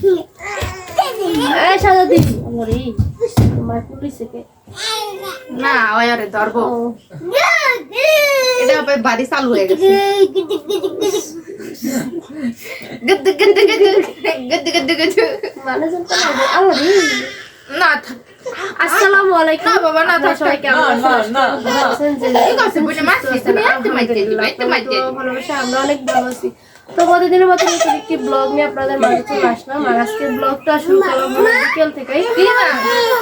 এই সাজা তোমার পুলিশ না এটা আবার বাড়ি চালু হয়ে গেছে। মানুষজন তো লাগে না আসসালামু আলাইকুম। না বাবা, না, থাক, সবাই কেমন না, না, না, না। আছেন যে? ঠিক আছে, বুঝে মাছ দিবে, আমরা অনেক ভালো আছি। তো প্রতিদিনের মতো নতুন একটি ব্লগ নিয়ে আপনাদের মাঝে চলে আসলাম আর আজকে ব্লগটা শুরু করলাম বিকেল থেকেই।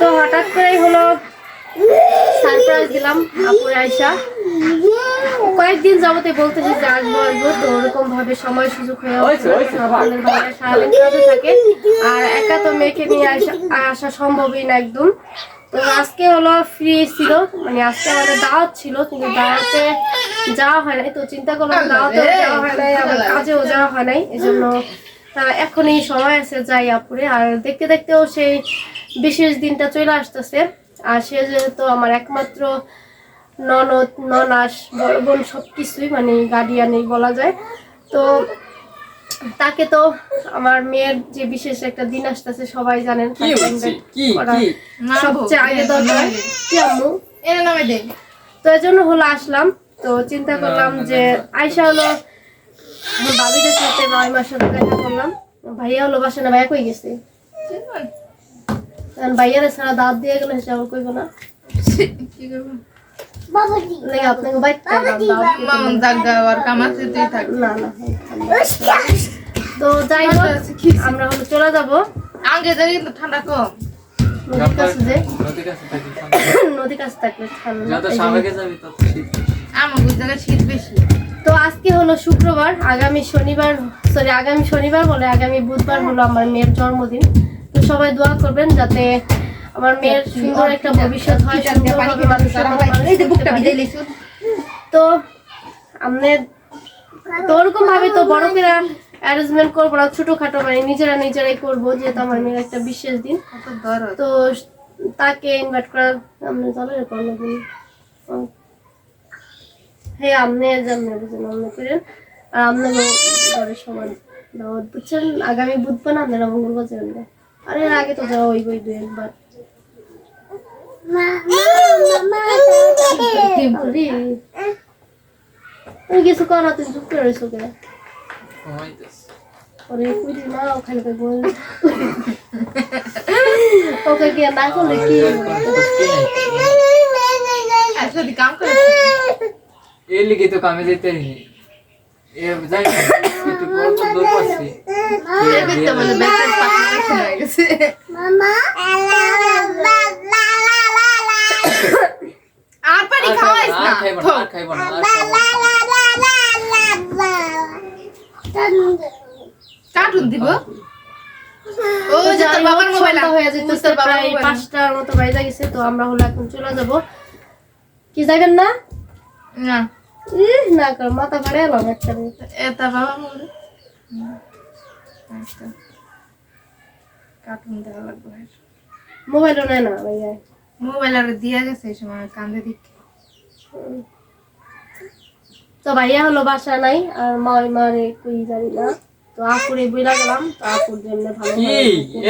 তো হঠাৎ করেই হলো সারপ্রাইজ দিলাম আপুর আয়সা কয়েকদিন যাবতে বলতেছি যে আসব আসব তো ওরকম ভাবে সময় সুযোগ হয়ে। আপনাদের ভাইয়া সারাদিন কাজে থাকে। আর একা তো মেয়েকে নিয়ে আসা আসা সম্ভবই না একদম। তো আজকে হলো ফ্রি ছিল মানে আজকে আমাদের দাওয়াত ছিল কিন্তু দাওয়াতে যাওয়া হয় নাই। তো চিন্তা করলাম দাওয়াতে যাওয়া হয় নাই আবার কাজেও যাওয়া হয় নাই এই জন্য এখন এই সময় আছে যাই আপুরে। আর দেখতে দেখতেও সেই বিশেষ দিনটা চলে আসতেছে। আর সে যেহেতু আমার একমাত্র ননদ ননাস বড় বোন সব কিছুই মানে গার্ডিয়ানই বলা যায়। তো তাকে তো আমার মেয়ের যে বিশেষ একটা দিন আসতেছে সবাই জানেন কি হচ্ছে? কি সবচেয়ে আগে দরকার? কি আম্মু? এর নামে দে। তো এই জন্য হলো আসলাম তো চিন্তা করলাম যে আয়সা হলো ভাবিদের সাথে মাইমার সাথে দেখা করলাম। ভাইয়া হলো বাসা না ভাইয়া কই গেছে? কারণ ভাইয়ারে ছাড়া দাঁত দিয়ে গেলে সে আবার কইব না। কি করব? আপনাকে বাইক মামন জাগা আর কামাতে তুই থাক। না না তো যাই হোক আমরা হলো চলে যাব। আগে যাই কিন্তু ঠান্ডা কম। নদীর কাছে যে নদীর কাছে থাকলে ঠান্ডা শীত বেশি। তো আজকে হলো শুক্রবার আগামী শনিবার সরি আগামী শনিবার বলে আগামী বুধবার হলো আমার মেয়ের জন্মদিন। তো সবাই দোয়া করবেন যাতে আমার মেয়ের সুন্দর একটা ভবিষ্যৎ হয় সুন্দরভাবে মানুষ তো আমাদের তো ওরকম ভাবে তো বড় অ্যারেঞ্জমেন্ট করব না ছোটখাটো মানে নিজেরা নিজেরাই করব যেহেতু আমার মেয়ের একটা বিশেষ দিন তো তাকে ইনভাইট করার আপনি চলে করল দিন হ্যাঁ আপনি বুঝেন আপনি করেন আর ঘরের সমান দাওয়াত বুঝছেন আগামী বুধবার না আপনারা মঙ্গলবার যাবেন না আরে এর আগে তো যাওয়া দু একবার তুমি কিছু কর না তুমি চুপ করে রয়েছো কে ঘুমাইতেছে ওরে কুড়ি না ওখানে বল ওকে কি না করলে কি যদি কাম করে এর লিগে তো কামে যেতে নি এ যাই একটু পর পর দৌড় পাচ্ছি। এর ভিতরে বলে ব্যাটারি বেশি হয়ে গেছে। আর পানি খাওয়াইস না আর খাইব না আর খাইব না। কার্টুন দিব? ও যে তোর বাবার মোবাইল হয়ে যেতেছে তোর বাবার প্রায় মোবাইল পাঁচটার মতো বাজে গেছে তো আমরা হলো এখন চলে যাব। কি যাবেন না? না। না কর মাথা ফাড়ে এলাম একটা এটা বাবা মোবাইল আচ্ছা। কার্টুন দেওয়া লাগবে মোবাইলও নেয় না ভাইয়া। মোবাইল আর দিয়া গেছে এই সময় কান্দে দিক। তো ভাইয়া হলো বাসা নাই আর মাই মারে কই জানি না। তো আপুরে বইলা গেলাম তো আপুর জন্য ভালো কি?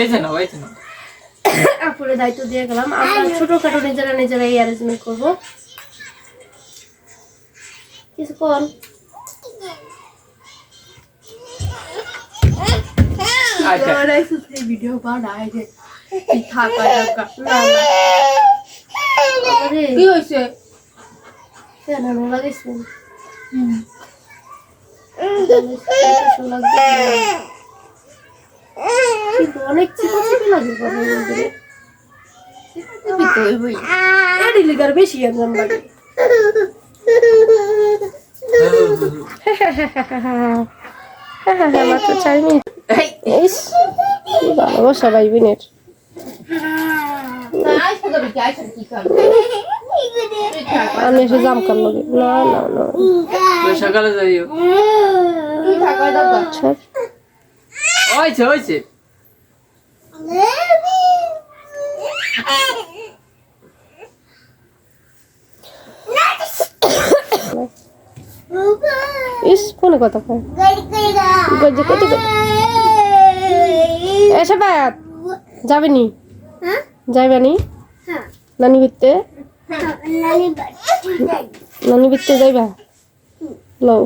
এই যে না ওই যে না। আপুরে দায়িত্ব দিয়ে গেলাম আমরা ছোটখাটো নিজেরা নিজেরা এই অ্যারেঞ্জমেন্ট করব। কিছু কর। আচ্ছা। ভিডিও যে পিঠা না না। কি হয়েছে? কেন? কিন্তু অনেক চিপা চিপি লাগে কথার মধ্যে তো ওই বই এডি লিগার বেশি লাগে মাত্র চার মিনিট ভালোবাসা ভাই বোনের আমি এসে জাম কার লগে না না। না সকালে যাইও। ওইছে ওইছে ইস ফোনে কথা কয়। এসে বায়াত যাবে নি? হ্যাঁ? যাইবা হ্যাঁ। নানি বিত্তে নানি যাই যাইবা? লো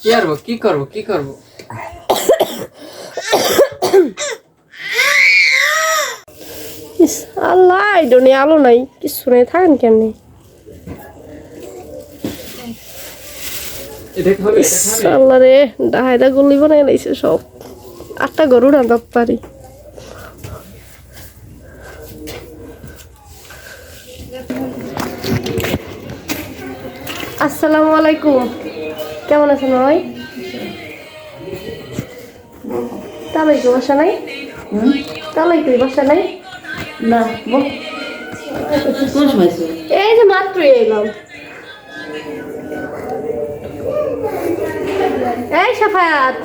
কি করব কি করব কি করব? ইস আল্লাহ আইডনে আলো নাই কিছু নেই থাকেন কেমনি? আল্লাহ রে ডাহাইটা গুলি বানাই লাইছে সব। আটটা গরু না দপ্তারি। আসসালামু আলাইকুম। কেমন আছেন ভাই তালাই কি বাসা নাই? তালাই কি বাসা নাই? না? এই যে মাত্র এলাম। এই সাফায়াত।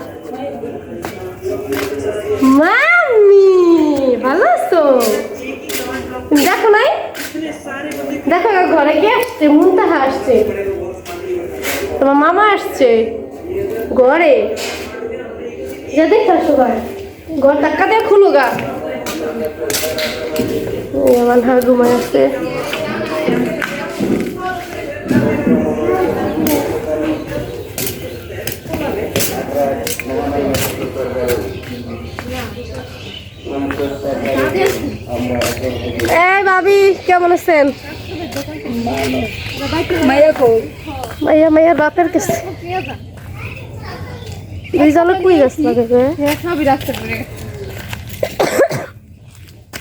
মামি ভালো আছো? দেখো নাই? দেখো ঘরে কে আসছে মুনতাহা আসছে। তোমার মামা আসছে। ঘরে। যা দেখতে আসো ঘর ঘর ধাক্কা দিয়ে খুলো গা। আমার হার ঘুমায় আসছে এই ভাবি, কেমন আছেন? মাইয়া মাইয়ার বাপের কাছে। দুই জলে কুই গেছে লাগে গে। সবই রাখতে পারে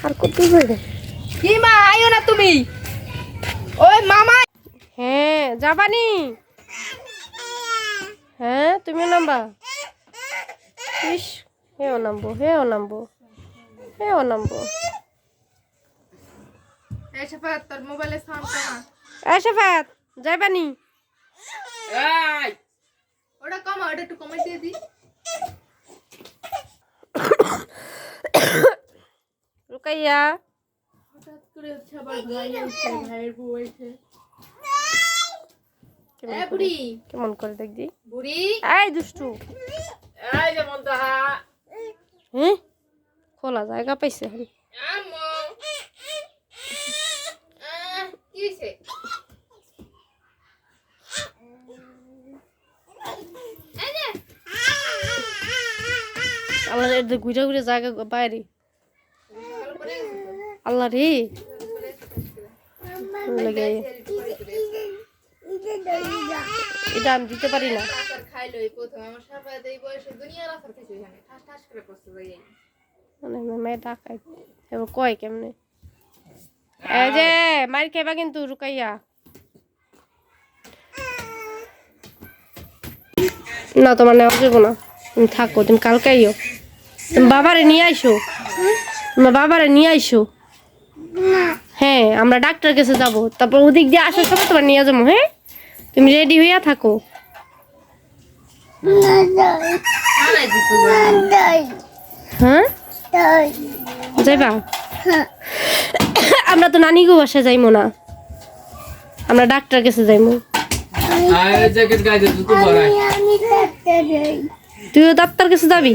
আর কত কি মা আইও না তুমি। ওই মামা। হ্যাঁ যাবানি। হ্যাঁ তুমিও নামবা। ইস হেও নামবো হেও নামবো হেও নামবো। এই সাফাত তোর মোবাইলে সাউন্ড কমা। এই সাফাত যাইবানি। এই। ওটা কমা ওটা একটু কমাই দিয়ে দি রুকাইয়া। হঠাৎ করে হচ্ছে আবার ভাই হচ্ছে ভাইয়ের বউ হয়েছে কেমন করে- বুড়ি। কেমন করে দেখদি বুড়ি। এই দুষ্টু। এই যে মন্তাহা। হ্যাঁ? খোলা জায়গা পাইছে। আম্মু। আহ, কি হয়েছে আল্লাহ এর ঘুরে ঘুরে জায়গা বাইরে। আল্লাহ রে। এটা আমি দিতে পারি না। মানে কয় কেমনে? এই যে কিন্তু রুকাইয়া। না, তোমার নেওয়া যাব না। তুমি থাকো, তুমি কালকে আইও। বাবারে নিয়ে আইসো। তোমার বাবারে নিয়ে আইসো। হ্যাঁ আমরা ডাক্তার কাছে যাব। তারপর ওদিক দিয়ে আসার সময় তোমার নিয়ে যাব হ্যাঁ? তুমি রেডি হইয়া থাকো। হ্যাঁ? যাইবা? আমরা তো নানি গো বাসায় যাইমো না। আমরা ডাক্তার কাছে যাইমো। পরাই তুইও ডাক্তার কাছে যাবি?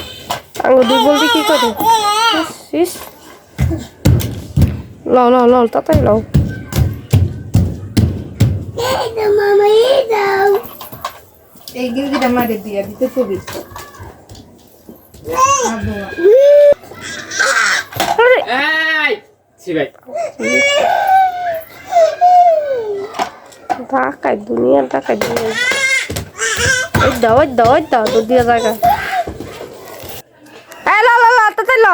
আঙ্গুর দুই বলতে কি করে? ইস। লও লও লও তাড়াতাড়ি লও। এই গিলগিটা মারি দিয়া দিতে কবি ঢাকায় দুনিয়া ঢাকায় দুনিয়া দাও দাও দাও দিয়া জায়গা। ল।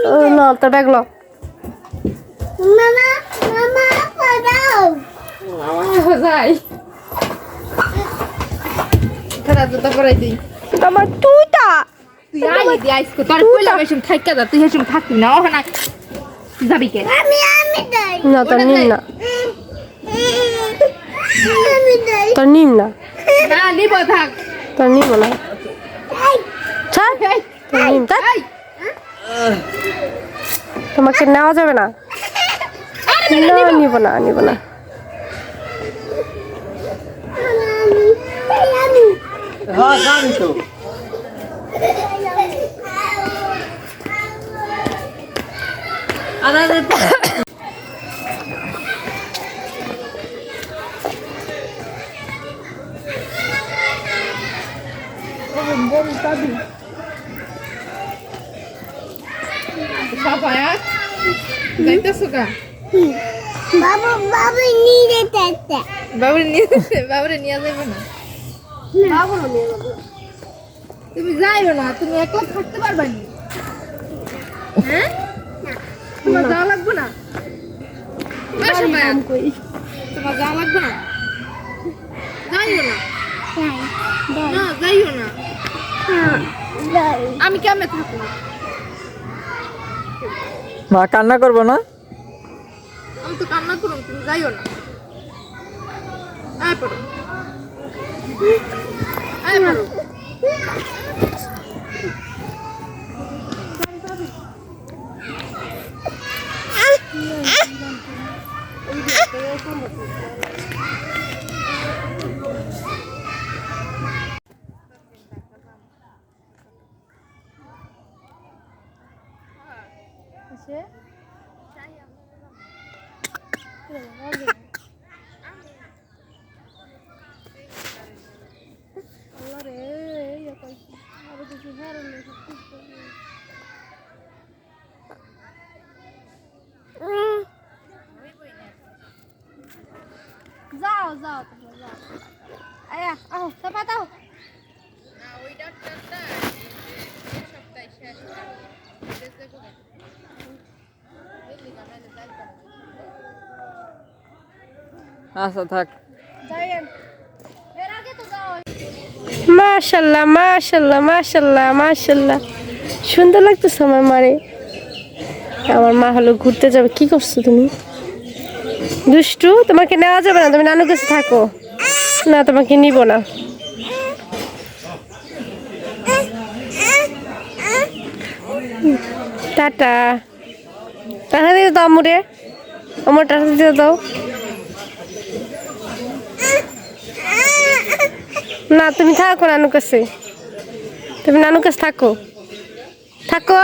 ল ল তোর ব্যাগ ল আমার তুইটা তুই আই দি আইস কো তোর কইলাম এসম থাইকা যা তুই থাকবি না ওখানে যাবি কে? না তোর নিম না। তোর নিম না। না নিব থাক। তোর নিম না। ছাড়। তোর নিম থাক তোমাকে নেওয়া যাবে না। না নিব না নিব না। হ্যাঁ জানি তো আরে আরে সাপায়া যাইতেছো কা বাবু বাবু নিয়ে যেতে বাবুরে নিয়ে বাবুরে নিয়ে যাবে না। তুমি যাইও না তুমি একলা থাকতে পারবা না। হ্যাঁ? তোমার যাওয়া লাগবে না? বাসা পায়া। তোমার যাওয়া লাগবে না? যাইও না। না যাইও না। আমি কেমন থাকব? মা, কান্না করব না? আমি তো কান্না করুন তুমি যাইও না। আয় পড়ো। আয় পড়ো। আহ চাপা দাও। না ওই ডাক্তারটা এই সপ্তাহে শেষ আচ্ছা থাক। মাশাল্লাহ মাশাল্লাহ মাশাল্লাহ মাশাল্লাহ। সুন্দর লাগতেছে আমার মারে। আমার মা হলো ঘুরতে যাবে। কি করছ তুমি? দুষ্টু তোমাকে নেওয়া যাবে না তুমি নানু কাছে থাকো। না, তোমাকে নিব না। টাটা। টাটা দিয়ে দাও আমরে। আমার টাটা দিয়ে দাও। না, তুমি থাকো নানু কাছে। তুমি নানু কাছে থাকো। থাকো।